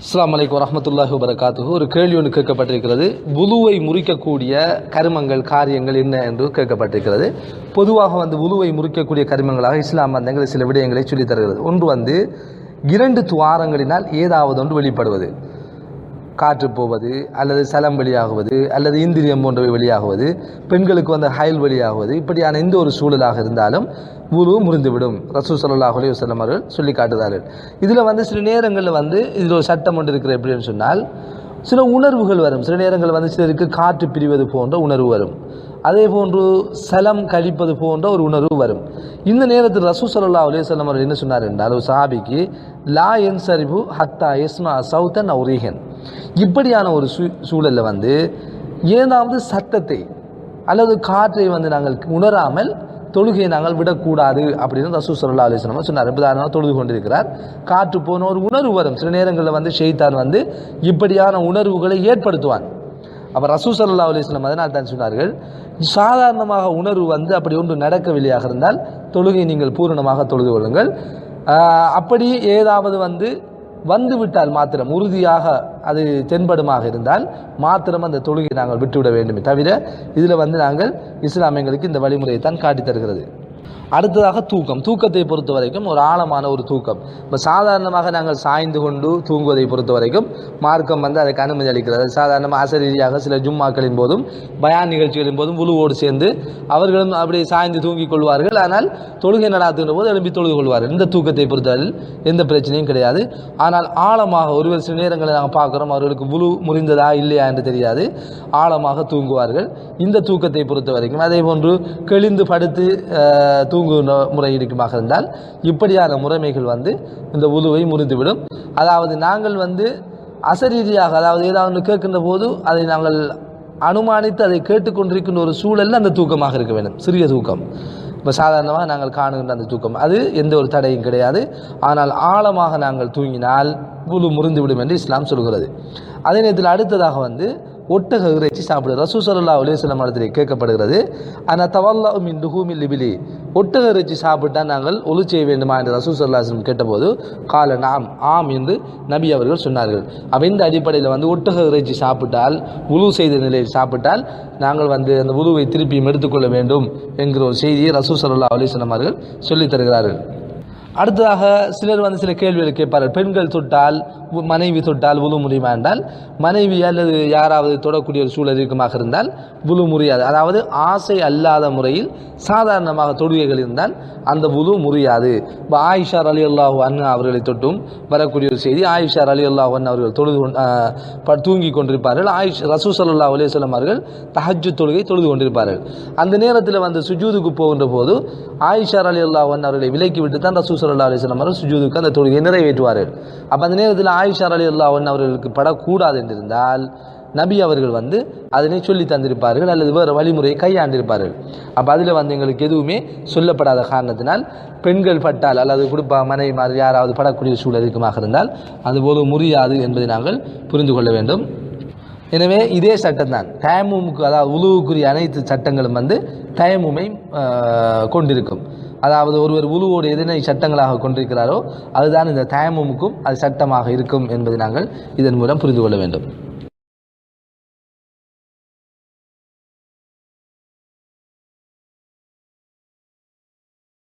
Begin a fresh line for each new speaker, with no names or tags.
அஸ்லாம் வலைக்கம் வரமத்துல்லாஹி வபரகாத்துஹு. ஒரு கேள்வி ஒன்று கேட்கப்பட்டிருக்கிறது. உலுவை முறிக்கக்கூடிய கருமங்கள் காரியங்கள் என்ன என்று கேட்கப்பட்டிருக்கிறது. பொதுவாக வந்து உலுவை முறிக்கக்கூடிய கருமங்களாக இஸ்லாம் வந்து எங்களுக்கு சில விடயங்களை சொல்லித் தருகிறது. ஒன்று வந்து இரண்டு துவாரங்களினால் ஏதாவது ஒன்று வெளிப்படுவது. காற்று போவது அல்லது சலம் வெளியாகுவது அல்லது இந்திரியம் போன்றவை வெளியாகுவது பெண்களுக்கு வந்து ஹயல் வெளியாகுவது இப்படியான எந்த ஒரு சூழலாக இருந்தாலும் உரு முறிந்துவிடும். ரசூ சல்லாஹ் அலைஹி வஸல்லம் அவர்கள் சொல்லி காட்டுகிறார்கள். இதில் வந்து சில நேரங்களில் வந்து இதில் ஒரு சட்டம் ஒன்று இருக்கிற எப்படின்னு சொன்னால் சில உணர்வுகள் வரும். சில நேரங்களில் வந்து சிலருக்கு காற்று பிரிவது போன்ற உணர்வு வரும். அதே போன்று சலம் கழிப்பது போன்ற ஒரு உணர்வு வரும். இந்த நேரத்தில் ரசூ சல்லா அலையம் அவர்கள் என்ன சொன்னார் என்றால் ஒரு சஹாபிக்கு லா என் சரிபு ஹத்தா எஸ்மா சவுத்தன் அவுரீகன் இப்படியான ஒரு சூ சூழலில் வந்து ஏதாவது சத்தத்தை அல்லது காற்றை வந்து நாங்கள் உணராமல் தொழுகையை நாங்கள் விடக்கூடாது அப்படின்னு ரசூ சொல்லா அலிஸ்லாம் சொன்னார். உதாரணமாக தொழுது கொண்டிருக்கிறார். காற்று போன ஒரு உணர்வு வரும். சில நேரங்களில் வந்து ஷெய்தான் வந்து இப்படியான உணர்வுகளை ஏற்படுத்துவான். அப்போ ரசூ சல்லா அலிஸ்லாம் அதனால் தான் சொன்னார்கள் சாதாரணமாக உணர்வு வந்து அப்படி ஒன்று நடக்கவில்லையாக இருந்தால் தொழுகை நீங்கள் பூரணமாக தொழுது கொள்ளுங்கள். அப்படி ஏதாவது வந்து வந்துவிட்டால் மாத்திரம் உறுதியாக அது தென்படுமாக இருந்தால் மாத்திரம் அந்த தொழுகை நாங்கள் விட்டுவிட வேண்டுமே தவிர இதில் வந்து நாங்கள் இஸ்லாமியங்களுக்கு இந்த வழிமுறையை தான் காட்டித் தருகிறது. அடுத்ததாக தூக்கம். தூக்கத்தை பொறுத்த வரைக்கும் ஒரு ஆழமான ஒரு தூக்கம். இப்போ சாதாரணமாக நாங்கள் சாய்ந்து கொண்டு தூங்குவதை பொறுத்த வரைக்கும் மார்க்கம் வந்து அதுக்கு அனுமதி அளிக்கிறது. சாதாரணமாக அசரீதியாக சில ஜும்மாக்களின் போதும் பயான் நிகழ்ச்சிகளின் போதும் உழுவோடு சேர்ந்து அவர்களும் அப்படி சாய்ந்து தூங்கிக் கொள்வார்கள். ஆனால் தொழுகை நடாத்துகின்ற போது எழுப்பி தொழுது கொள்வார்கள். இந்த தூக்கத்தை பொறுத்தவரையில் எந்த பிரச்சனையும் கிடையாது. ஆனால் ஆழமாக ஒருவர் சில நேரங்களில் நாங்கள் பார்க்குறோம் அவர்களுக்கு உழு முறிந்ததா இல்லையா என்று தெரியாது. ஆழமாக தூங்குவார்கள். இந்த தூக்கத்தை பொறுத்த வரைக்கும் அதே போன்று கெளிந்து படுத்து தூங்கு முறை இருக்குமாக இருந்தால் இப்படியான முறைமைகள் வந்து இந்த உழுவை முறிந்துவிடும் அதாவது நாங்கள் வந்து அசரீதியாக அதாவது ஏதாவது கேட்கின்ற போது அதை நாங்கள் அனுமானித்து அதை கேட்டுக்கொண்டிருக்கின்ற ஒரு சூழலில் அந்த தூக்கமாக இருக்க வேண்டும். சிறிய தூக்கம். இப்போ சாதாரணமாக நாங்கள் காணுகின்ற அந்த தூக்கம். அது எந்த ஒரு தடையும் கிடையாது. ஆனால் ஆழமாக நாங்கள் தூங்கினால் குழு முறிந்துவிடும் என்று இஸ்லாம் சொல்கிறது. அதே நேரத்தில் அடுத்ததாக வந்து ஒட்டக இறைச்சி சாப்பிடுது. ரசூ சல்லா அலுவலம் இடத்தில் கேட்கப்படுகிறது. ஆனால் தவல்லா மின் ஹூமி லிபிலி. ஒட்டக இறைச்சி சாப்பிட்டா நாங்கள் ஒளி செய்ய வேண்டுமா என்று ரசூ சல்லாஸ்லம் கேட்டபோது கால நாம் ஆம் என்று நபி அவர்கள் சொன்னார்கள். அப்ப இந்த அடிப்படையில் வந்து ஒட்டக இறைச்சி சாப்பிட்டால் உழு செய்த நிலையில் சாப்பிட்டால் நாங்கள் வந்து அந்த உழுவை திருப்பியும் எடுத்துக்கொள்ள வேண்டும் என்கிற ஒரு செய்தியை ரசூ சல்லா அலிஸ்லாம் அவர்கள் சொல்லித் தருகிறார்கள். அடுத்ததாக சிலர் வந்து சில கேள்விகள் கேட்பார்கள். பெண்கள் தொட்டால் மனைவி தொட்டால் உழு முடியுமா என்றால் மனைவி அல்லது யாராவது தொடக்கூடிய ஒரு சூழல் இருக்குமாக இருந்தால் உழு முறியாது. அதாவது ஆசை அல்லாத முறையில் சாதாரணமாக தொடுகைகள் இருந்தால் அந்த உழு முறியாது. இப்போ ஆயிஷார் அலி அல்லாஹு அண்ணா அவர்களை தொட்டும் வரக்கூடிய ஒரு செய்தி ஆயிஷார் அலி அல்லாஹு அண்ணா அவர்கள் தொழுது ப- தூங்கி கொண்டிருப்பார்கள். ஆயிஷ் ரசூ சல்லா அலிஸ்லாம் அவர்கள் தஹஜு தொழுகை தொழுது கொண்டிருப்பார்கள். அந்த நேரத்தில் வந்து சுஜூதுக்கு போகின்ற போது ஆயிஷார் அலி அல்லாஹ் அவர்களை விலக்கி விட்டு தான் ரசூ சல்லா அலிஸ்லாம் அவர்கள் சுஜூதுக்கு அந்த தொழுகையை நிறைவேற்றுவார்கள். அப்போ அந்த நேரத்தில் ஆயிஷார் அலி அல்லாஹ் அவர்களுக்கு படக்கூடாது என்றிருந்தால் நபி அவர்கள் வந்து அதனை சொல்லி தந்திருப்பார்கள் அல்லது வேறு வழிமுறையை கையாண்டிருப்பார்கள். அப்போ அதில் வந்து எங்களுக்கு எதுவுமே சொல்லப்படாத காரணத்தினால் பெண்கள் பட்டால் அல்லது குடும்ப மனைவி மாதிரி யாராவது படக்கூடிய சூழல் இருக்குமாக இருந்தால் அதுபோல முறியாது என்பதை நாங்கள் புரிந்து கொள்ள வேண்டும். எனவே இதே சட்டம் தான் தயமுமுக்கு அதாவது உழுவுக்குரிய அனைத்து சட்டங்களும் வந்து தயமுமை கொண்டிருக்கும். அதாவது ஒருவர் உழுவோடு எதனை சட்டங்களாக கொண்டிருக்கிறாரோ அதுதான் இந்த தயமுமுக்கும் அது சட்டமாக இருக்கும் என்பதை நாங்கள் இதன் மூலம் புரிந்து கொள்ள வேண்டும்.